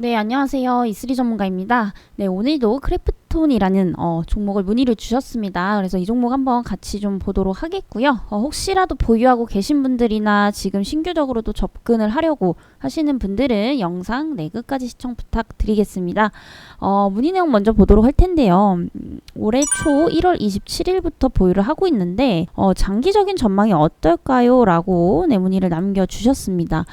네, 안녕하세요. 이슬이 전문가입니다. 네, 오늘도 크래프 톤이라는 어, 종목을 문의를 주셨습니다. 그래서 이 종목 한번 같이 좀 보도록 하겠고요. 어, 혹시라도 보유하고 계신 분들이나 지금 신규적으로도 접근을 하려고 하시는 분들은 영상 네, 끝까지 시청 부탁드리겠습니다. 어, 문의 내용 먼저 보도록 할 텐데요. 음, 올해 초 1월 27일부터 보유를 하고 있는데 어, 장기적인 전망이 어떨까요? 라고 네, 문의를 남겨주셨습니다.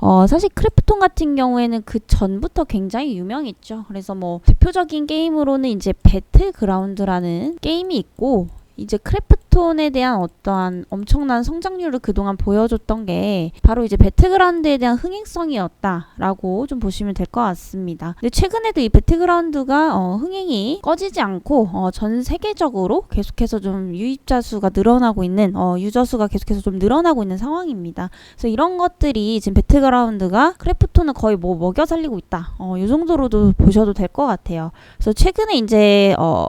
어, 사실 크래프톤 같은 경우에는 그 전부터 굉장히 유명했죠. 그래서 뭐 대표적인 게임으로는 이제 배틀그라운드라는 게임이 있고 이제 크래프톤에 대한 어떠한 엄청난 성장률을 그동안 보여줬던 게 바로 이제 배틀그라운드에 대한 흥행성이었다라고 좀 보시면 될 것 같습니다. 근데 최근에도 이 배틀그라운드가 어, 흥행이 꺼지지 않고 어, 전 세계적으로 계속해서 좀 유입자 수가 늘어나고 있는 어, 유저 수가 계속해서 좀 늘어나고 있는 상황입니다. 그래서 이런 것들이 지금 배틀그라운드가 크래프톤을 거의 뭐 먹여 살리고 있다. 어, 이 정도로도 보셔도 될 것 같아요. 그래서 최근에 이제 어,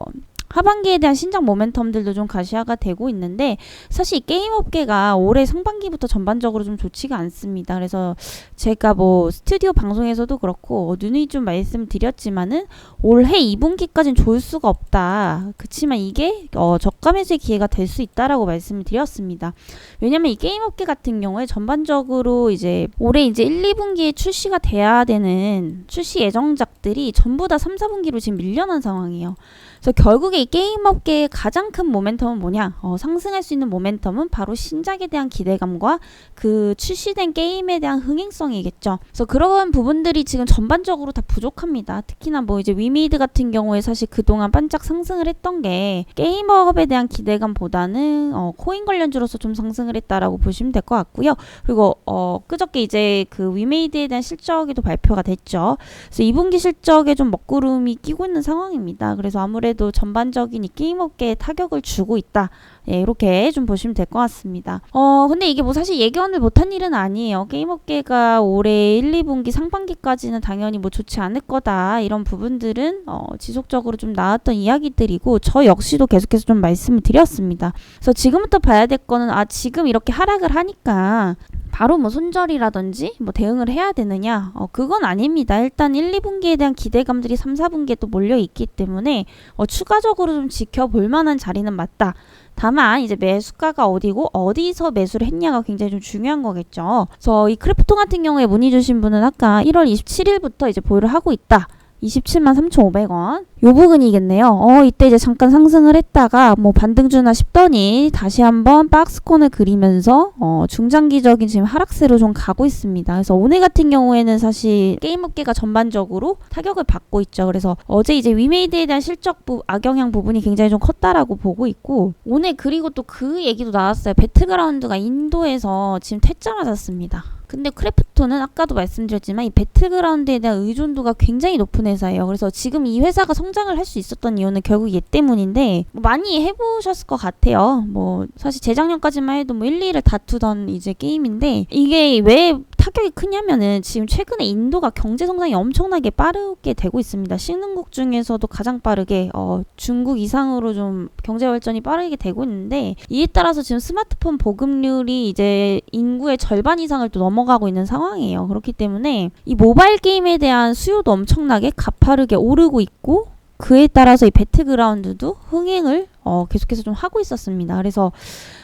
하반기에 대한 신작 모멘텀들도 좀 가시화가 되고 있는데 사실 이 게임 업계가 올해 상반기부터 전반적으로 좀 좋지가 않습니다. 그래서 제가 뭐 스튜디오 방송에서도 그렇고 어, 누누이 좀 말씀드렸지만은 올해 2분기까지는 좋을 수가 없다. 그치만 이게 어, 저가 매수의 기회가 될 수 있다라고 말씀을 드렸습니다. 왜냐면 이 게임 업계 같은 경우에 전반적으로 이제 올해 이제 1, 2분기에 출시가 돼야 되는 출시 예정작들이 전부 다 3, 4분기로 지금 밀려난 상황이에요. 그래서 결국에 이 게임 업계의 가장 큰 모멘텀은 뭐냐? 어, 상승할 수 있는 모멘텀은 바로 신작에 대한 기대감과 그 출시된 게임에 대한 흥행성이겠죠. 그래서 그런 부분들이 지금 전반적으로 다 부족합니다. 특히나 뭐 이제 위미드 같은 경우에 사실 그동안 반짝 상승을 했던 게 게임업에 대한 기대감보다는 어, 코인 관련주로서 좀 상승을 했다라고 보시면 될 것 같고요. 그리고 어, 그저께 이제 그 위메이드에 대한 실적에도 발표가 됐죠. 그래서 2분기 실적에 좀 먹구름이 끼고 있는 상황입니다. 그래서 아무래도 전반 적인 이 게임 업계에 타격을 주고 있다. 예, 이렇게 좀 보시면 될 것 같습니다. 어, 근데 이게 뭐 사실 예견을 못한 일은 아니에요. 게임 업계가 올해 1, 2분기 상반기까지는 당연히 뭐 좋지 않을 거다. 이런 부분들은 어, 지속적으로 좀 나왔던 이야기들이고 저 역시도 계속해서 좀 말씀을 드렸습니다. 그래서 지금부터 봐야 될 거는 아, 지금 이렇게 하락을 하니까 바로 뭐 손절이라든지 뭐 대응을 해야 되느냐? 어, 그건 아닙니다. 일단 1, 2분기에 대한 기대감들이 3, 4분기에 또 몰려 있기 때문에 어, 추가적으로 좀 지켜볼 만한 자리는 맞다. 다만 이제 매수가가 어디고 어디서 매수를 했냐가 굉장히 좀 중요한 거겠죠. 그래서 이 크래프톤 같은 경우에 문의 주신 분은 아까 1월 27일부터 이제 보유를 하고 있다. 27만 3,500원. 요 부분이겠네요. 어, 이때 이제 잠깐 상승을 했다가 뭐 반등주나 싶더니 다시 한번 박스콘을 그리면서 어, 중장기적인 지금 하락세로 좀 가고 있습니다. 그래서 오늘 같은 경우에는 사실 게임 업계가 전반적으로 타격을 받고 있죠. 그래서 어제 이제 위메이드에 대한 실적 부, 악영향 부분이 굉장히 좀 컸다라고 보고 있고 오늘 그리고 또 그 얘기도 나왔어요. 배틀그라운드가 인도에서 지금 퇴짜 맞았습니다. 근데 크래프톤은 아까도 말씀드렸지만 이 배틀그라운드에 대한 의존도가 굉장히 높은 회사예요. 그래서 지금 이 회사가 성장을 할 수 있었던 이유는 결국 얘 때문인데 뭐 많이 해보셨을 것 같아요. 뭐 사실 재작년까지만 해도 뭐 1, 2를 다투던 이제 게임인데 이게 왜 타격이 크냐면은 지금 최근에 인도가 경제 성장이 엄청나게 빠르게 되고 있습니다. 식능국 중에서도 가장 빠르게 어, 중국 이상으로 좀 경제 발전이 빠르게 되고 있는데 이에 따라서 지금 스마트폰 보급률이 이제 인구의 절반 이상을 또 넘어가고 있는 상황이에요. 그렇기 때문에 이 모바일 게임에 대한 수요도 엄청나게 가파르게 오르고 있고 그에 따라서 이 배틀그라운드도 흥행을 어, 계속해서 좀 하고 있었습니다. 그래서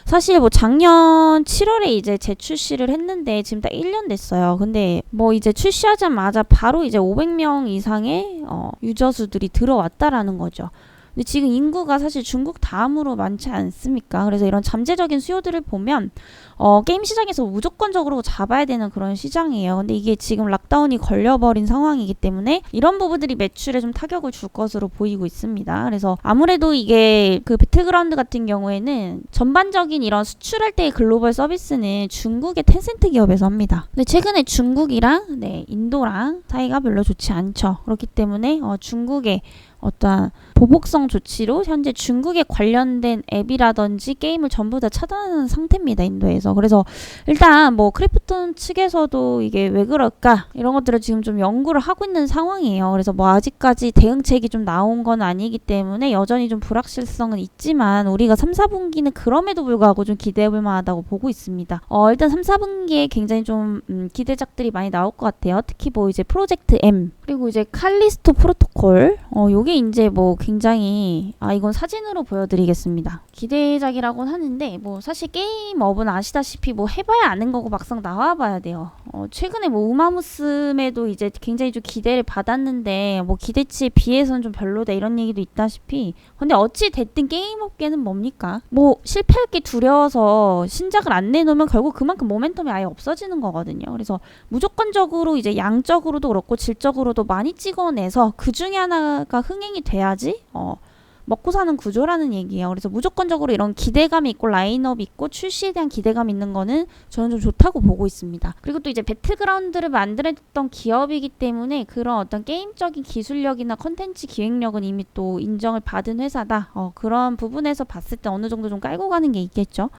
사실 뭐 작년 7월에 이제 재출시를 했는데 지금 딱 1년 됐어요. 근데 뭐 이제 출시하자마자 바로 이제 500명 이상의 어, 유저 수들이 들어왔다라는 거죠. 근데 지금 인구가 사실 중국 다음으로 많지 않습니까? 그래서 이런 잠재적인 수요들을 보면 어, 게임 시장에서 무조건적으로 잡아야 되는 그런 시장이에요. 근데 이게 지금 락다운이 걸려버린 상황이기 때문에 이런 부분들이 매출에 좀 타격을 줄 것으로 보이고 있습니다. 그래서 아무래도 이게 그 배틀그라운드 같은 경우에는 전반적인 이런 수출할 때의 글로벌 서비스는 중국의 텐센트 기업에서 합니다. 근데 최근에 중국이랑 네, 인도랑 사이가 별로 좋지 않죠. 그렇기 때문에 어, 중국의 어떠한 보복성 조치로 현재 중국에 관련된 앱이라든지 게임을 전부 다 차단하는 상태입니다. 인도에서. 그래서 일단 뭐 크래프톤 측에서도 이게 왜 그럴까 이런 것들을 지금 좀 연구를 하고 있는 상황이에요. 그래서 뭐 아직까지 대응책이 좀 나온 건 아니기 때문에 여전히 좀 불확실성은 있지만 우리가 3, 4분기는 그럼에도 불구하고 좀 기대해 볼 만하다고 보고 있습니다. 어, 일단 3, 4분기에 굉장히 좀 음, 기대작들이 많이 나올 것 같아요. 특히 뭐 이제 프로젝트 M 그리고 이제 칼리스토 프로토콜 어, 요게 이제 뭐 굉장히 아 이건 사진으로 보여드리겠습니다. 기대작이라고는 하는데 뭐 사실 게임 업은 아시다시피 뭐 해봐야 아는 거고 막상 나와봐야 돼요. 어, 최근에 뭐 우마무스메도 이제 굉장히 좀 기대를 받았는데 뭐 기대치에 비해서는 좀 별로다 이런 얘기도 있다시피 근데 어찌 됐든 게임 업계는 뭡니까? 뭐 실패할 게 두려워서 신작을 안 내놓으면 결국 그만큼 모멘텀이 아예 없어지는 거거든요. 그래서 무조건적으로 이제 양적으로도 그렇고 질적으로도 많이 찍어내서 그 중에 하나가 흥행이 돼야지 어 먹고 사는 구조라는 얘기예요. 그래서 무조건적으로 이런 기대감이 있고 라인업 있고 출시에 대한 기대감 있는 거는 저는 좀 좋다고 보고 있습니다. 그리고 또 이제 배틀그라운드를 만들었던 기업이기 때문에 그런 어떤 게임적인 기술력이나 컨텐츠 기획력은 이미 또 인정을 받은 회사다. 어, 그런 부분에서 봤을 때 어느 정도 좀 깔고 가는 게 있겠죠.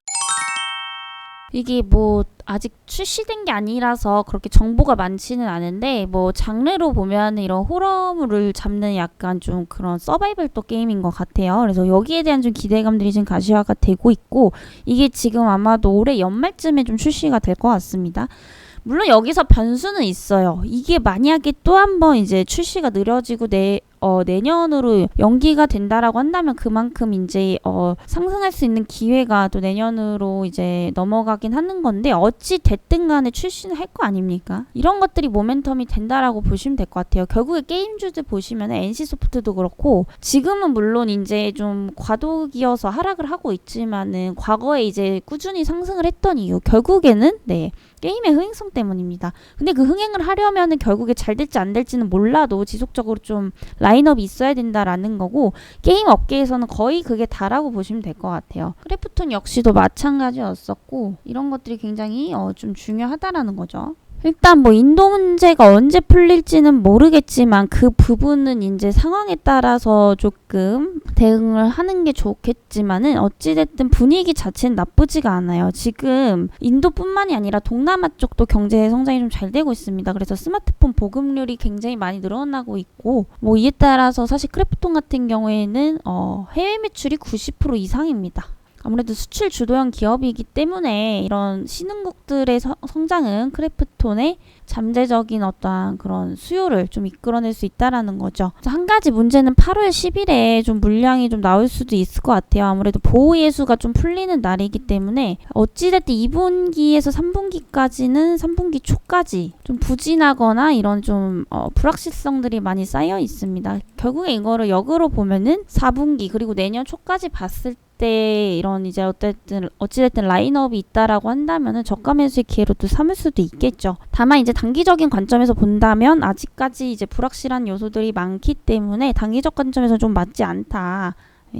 이게 뭐 아직 출시된 게 아니라서 그렇게 정보가 많지는 않은데 뭐 장르로 보면 이런 호러물을 잡는 약간 좀 그런 서바이벌 또 게임인 것 같아요. 그래서 여기에 대한 좀 기대감들이 지금 가시화가 되고 있고 이게 지금 아마도 올해 연말쯤에 좀 출시가 될 것 같습니다. 물론 여기서 변수는 있어요. 이게 만약에 또 한 번 이제 출시가 느려지고 내 어, 내년으로 연기가 된다라고 한다면 그만큼 이제 어, 상승할 수 있는 기회가 또 내년으로 이제 넘어가긴 하는 건데 어찌 됐든 간에 출시는 할 거 아닙니까? 이런 것들이 모멘텀이 된다라고 보시면 될 것 같아요. 결국에 게임주들 보시면 NC 소프트도 그렇고 지금은 물론 이제 좀 과도기여서 하락을 하고 있지만은 과거에 이제 꾸준히 상승을 했던 이유 결국에는 네 게임의 흥행성 때문입니다. 근데 그 흥행을 하려면은 결국에 잘 될지 안 될지는 몰라도 지속적으로 좀 라인업이 있어야 된다라는 거고 게임 업계에서는 거의 그게 다라고 보시면 될 것 같아요. 크래프톤 역시도 마찬가지였었고 이런 것들이 굉장히 어, 좀 중요하다라는 거죠. 일단 뭐 인도 문제가 언제 풀릴지는 모르겠지만 그 부분은 이제 상황에 따라서 조금 대응을 하는 게 좋겠지만은 어찌됐든 분위기 자체는 나쁘지가 않아요. 지금 인도뿐만이 아니라 동남아 쪽도 경제 성장이 좀 잘 되고 있습니다. 그래서 스마트폰 보급률이 굉장히 많이 늘어나고 있고 뭐 이에 따라서 사실 크래프톤 같은 경우에는 어 해외 매출이 90% 이상입니다. 아무래도 수출 주도형 기업이기 때문에 이런 신흥국들의 서, 성장은 크래프톤의 잠재적인 어떠한 그런 수요를 좀 이끌어낼 수 있다라는 거죠. 한 가지 문제는 8월 10일에 좀 물량이 좀 나올 수도 있을 것 같아요. 아무래도 보호 예수가 좀 풀리는 날이기 때문에 어찌됐든 2분기에서 3분기까지는 3분기 초까지 좀 부진하거나 이런 좀 어, 불확실성들이 많이 쌓여 있습니다. 결국에 이거를 역으로 보면은 4분기 그리고 내년 초까지 봤을 때 때 이런 이제 어쨌든 어찌됐든 라인업이 있다라고 한다면은 저가 매수의 기회로 또 삼을 수도 있겠죠. 다만 이제 단기적인 관점에서 본다면 아직까지 이제 불확실한 요소들이 많기 때문에 단기적 관점에서 좀 맞지 않다.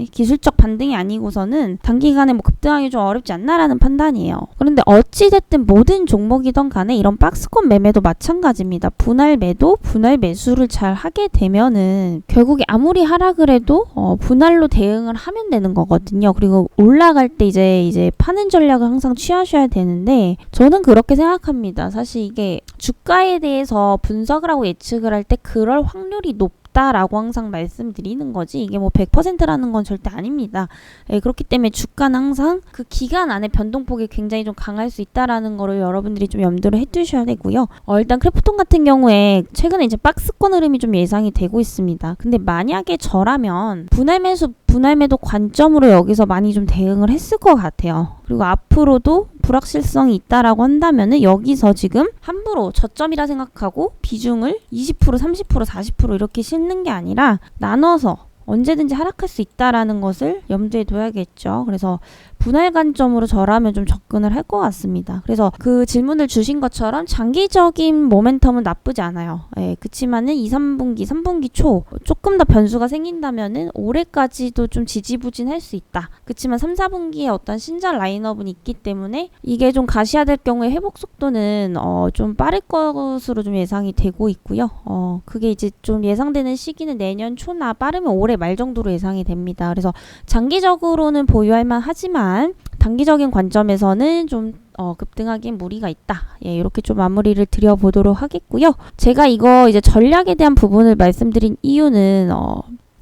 기술적 반등이 아니고서는 단기간에 뭐 급등하기 좀 어렵지 않나라는 판단이에요. 그런데 어찌됐든 모든 종목이던 간에 이런 박스권 매매도 마찬가지입니다. 분할 매도, 분할 매수를 잘 하게 되면은 결국에 아무리 하락을 해도 어, 분할로 대응을 하면 되는 거거든요. 그리고 올라갈 때 이제 이제 파는 전략을 항상 취하셔야 되는데 저는 그렇게 생각합니다. 사실 이게 주가에 대해서 분석을 하고 예측을 할 때 그럴 확률이 높 있다라고 항상 말씀드리는 거지 이게 뭐 100%라는 건 절대 아닙니다. 예, 그렇기 때문에 주가는 항상 그 기간 안에 변동폭이 굉장히 좀 강할 수 있다라는 거를 여러분들이 좀 염두를 해두셔야 되고요. 어, 일단 크래프톤 같은 경우에 최근에 이제 박스권 흐름이 좀 예상이 되고 있습니다. 근데 만약에 저라면 분할 매수 분할 매도 관점으로 여기서 많이 좀 대응을 했을 것 같아요. 그리고 앞으로도 불확실성이 있다라고 한다면은 여기서 지금 함부로 저점이라 생각하고 비중을 20%, 30%, 40% 이렇게 싣는 게 아니라 나눠서 언제든지 하락할 수 있다라는 것을 염두에 둬야겠죠. 그래서 분할 관점으로 저라면 좀 접근을 할 것 같습니다. 그래서 그 질문을 주신 것처럼 장기적인 모멘텀은 나쁘지 않아요. 예, 그치만은 2, 3분기, 3분기 초 조금 더 변수가 생긴다면은 올해까지도 좀 지지부진할 수 있다. 그치만 3, 4분기에 어떤 신작 라인업은 있기 때문에 이게 좀 가시화될 경우에 회복 속도는 어, 좀 빠를 것으로 좀 예상이 되고 있고요. 어, 그게 이제 좀 예상되는 시기는 내년 초나 빠르면 올해 말 정도로 예상이 됩니다. 그래서 장기적으로는 보유할 만 하지만 단기적인 관점에서는 좀 어, 급등하기엔 무리가 있다. 예, 이렇게 좀 마무리를 드려보도록 하겠고요. 제가 이거 이제 전략에 대한 부분을 말씀드린 이유는 어,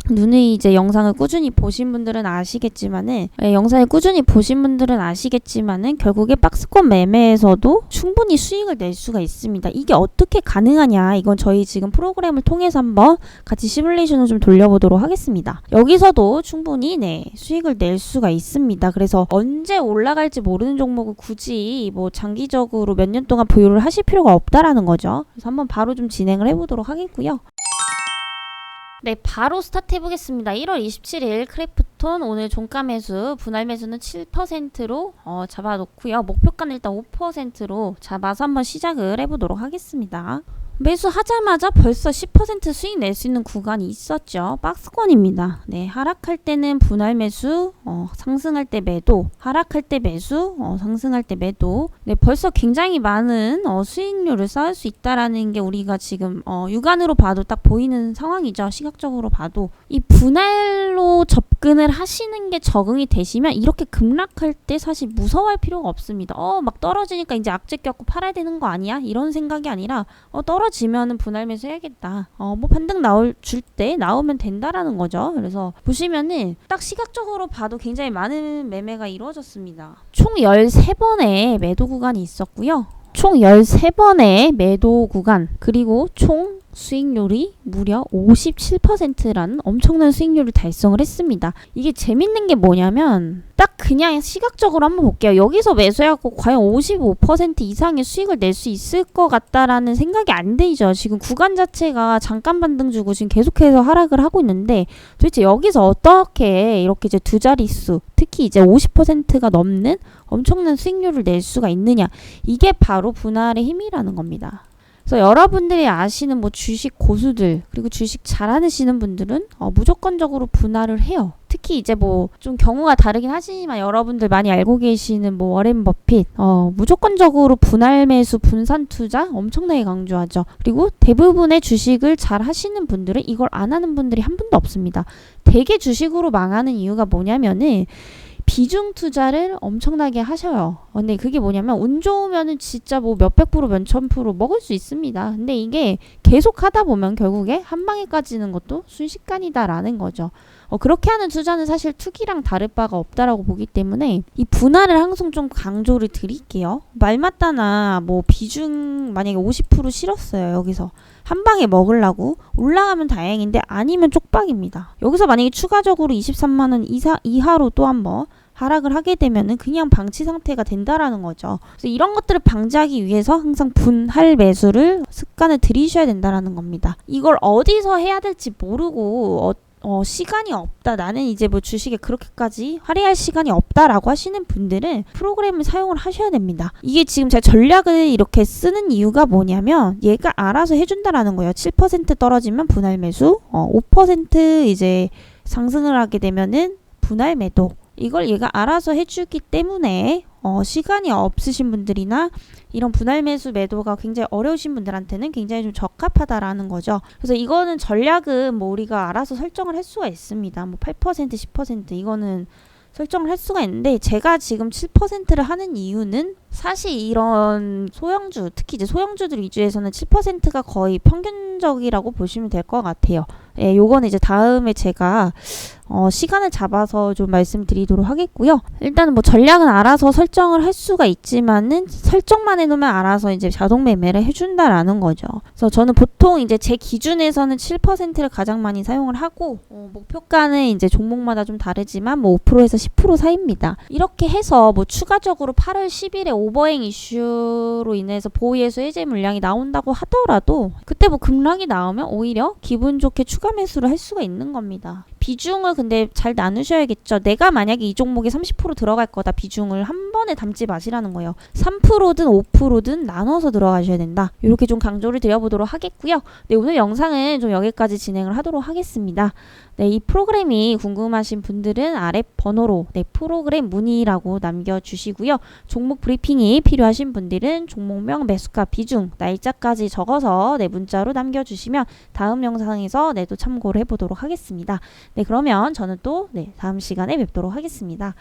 누누이 이제 영상을 꾸준히 보신 분들은 아시겠지만은 예, 영상을 꾸준히 보신 분들은 아시겠지만은 결국에 박스권 매매에서도 충분히 수익을 낼 수가 있습니다. 이게 어떻게 가능하냐? 이건 저희 지금 프로그램을 통해서 한번 같이 시뮬레이션을 좀 돌려보도록 하겠습니다. 여기서도 충분히 네 수익을 낼 수가 있습니다. 그래서 언제 올라갈지 모르는 종목을 굳이 뭐 장기적으로 몇 년 동안 보유를 하실 필요가 없다라는 거죠. 그래서 한번 바로 좀 진행을 해보도록 하겠고요. 네, 바로 스타트 해보겠습니다. 1월 27일 크래프톤 오늘 종가 매수, 분할 매수는 7%로 어, 잡아놓고요. 목표가는 일단 5%로 잡아서 한번 시작을 해보도록 하겠습니다. 매수하자마자 벌써 10% 수익 낼 수 있는 구간이 있었죠. 박스권입니다. 네, 하락할 때는 분할 매수, 어, 상승할 때 매도, 하락할 때 매수, 어, 상승할 때 매도. 네, 벌써 굉장히 많은 어, 수익률을 쌓을 수 있다라는 게 우리가 지금 어, 육안으로 봐도 딱 보이는 상황이죠. 시각적으로 봐도 이 분할로 접근을 하시는 게 적응이 되시면 이렇게 급락할 때 사실 무서워할 필요가 없습니다. 어, 막 떨어지니까 이제 악재 껴고 팔아야 되는 거 아니야? 이런 생각이 아니라 어, 떨어 지면은 분할 매수 해야겠다. 어, 뭐 반등 나올 줄 때 나오면 된다라는 거죠. 그래서 보시면은 딱 시각적으로 봐도 굉장히 많은 매매가 이루어졌습니다. 총 13번의 매도 구간이 있었고요. 총 13번의 매도 구간 그리고 총 수익률이 무려 57%라는 엄청난 수익률을 달성을 했습니다. 이게 재밌는 게 뭐냐면 딱 그냥 시각적으로 한번 볼게요. 여기서 매수해갖고 과연 55% 이상의 수익을 낼 수 있을 것 같다라는 생각이 안 들죠. 지금 구간 자체가 잠깐 반등 주고 지금 계속해서 하락을 하고 있는데 도대체 여기서 어떻게 이렇게 이제 두 자릿수 특히 이제 50%가 넘는 엄청난 수익률을 낼 수가 있느냐 이게 바로 분할의 힘이라는 겁니다. 그래서 여러분들이 아시는 뭐 주식 고수들 그리고 주식 잘하시는 분들은 어, 무조건적으로 분할을 해요. 특히 이제 뭐 좀 경우가 다르긴 하지만 여러분들 많이 알고 계시는 뭐 워렌 버핏 어, 무조건적으로 분할 매수 분산 투자 엄청나게 강조하죠. 그리고 대부분의 주식을 잘 하시는 분들은 이걸 안 하는 분들이 한 분도 없습니다. 대개 주식으로 망하는 이유가 뭐냐면은 비중 투자를 엄청나게 하셔요. 어, 근데 그게 뭐냐면 운 좋으면은 진짜 뭐 몇백 프로 몇천 프로 먹을 수 있습니다. 근데 이게 계속 하다 보면 결국에 한 방에 까지는 것도 순식간이다라는 거죠. 어, 그렇게 하는 투자는 사실 투기랑 다를 바가 없다라고 보기 때문에 이 분할을 항상 좀 강조를 드릴게요. 말맞다나 뭐 비중 만약에 50% 실었어요. 여기서 한 방에 먹으려고 올라가면 다행인데 아니면 쪽박입니다. 여기서 만약에 추가적으로 23만 원 이사 이하로 또 한번 하락을 하게 되면은 그냥 방치 상태가 된다라는 거죠. 그래서 이런 것들을 방지하기 위해서 항상 분할 매수를 습관을 들이셔야 된다라는 겁니다. 이걸 어디서 해야 될지 모르고 어, 어, 시간이 없다. 나는 이제 뭐 주식에 그렇게까지 할애할 시간이 없다라고 하시는 분들은 프로그램을 사용을 하셔야 됩니다. 이게 지금 제가 전략을 이렇게 쓰는 이유가 뭐냐면 얘가 알아서 해준다라는 거예요. 7% 떨어지면 분할 매수, 어, 5% 이제 상승을 하게 되면은 분할 매도. 이걸 얘가 알아서 해주기 때문에 어, 시간이 없으신 분들이나 이런 분할 매수 매도가 굉장히 어려우신 분들한테는 굉장히 좀 적합하다라는 거죠. 그래서 이거는 전략은 뭐 우리가 알아서 설정을 할 수가 있습니다. 뭐 8%, 10% 이거는 설정을 할 수가 있는데 제가 지금 7%를 하는 이유는 사실 이런 소형주 특히 이제 소형주들 위주에서는 7%가 거의 평균적이라고 보시면 될 것 같아요. 예, 요거는 이제 다음에 제가 어, 시간을 잡아서 좀 말씀드리도록 하겠고요. 일단은 뭐 전략은 알아서 설정을 할 수가 있지만은 설정만 해놓으면 알아서 이제 자동 매매를 해준다라는 거죠. 그래서 저는 보통 이제 제 기준에서는 7%를 가장 많이 사용을 하고 어, 목표가는 이제 종목마다 좀 다르지만 뭐 5%에서 10% 사이입니다. 이렇게 해서 뭐 추가적으로 8월 10일에 오버행 이슈로 인해서 보유해서 해제 물량이 나온다고 하더라도 그때 뭐 급락이 나오면 오히려 기분 좋게 추가 매수를 할 수가 있는 겁니다. 비중을 근데 잘 나누셔야겠죠. 내가 만약에 이 종목에 30% 들어갈 거다 비중을 한 번에 담지 마시라는 거예요. 3%든 5%든 나눠서 들어가셔야 된다. 이렇게 좀 강조를 드려보도록 하겠고요. 네, 오늘 영상은 좀 여기까지 진행을 하도록 하겠습니다. 네, 이 프로그램이 궁금하신 분들은 아래 번호로 네, 프로그램 문의라고 남겨주시고요. 종목 브리핑이 필요하신 분들은 종목명, 매수가, 비중, 날짜까지 적어서 네, 문자로 남겨주시면 다음 영상에서 네, 또 참고를 해보도록 하겠습니다. 네, 그러면 저는 또 네, 다음 시간에 뵙도록 하겠습니다.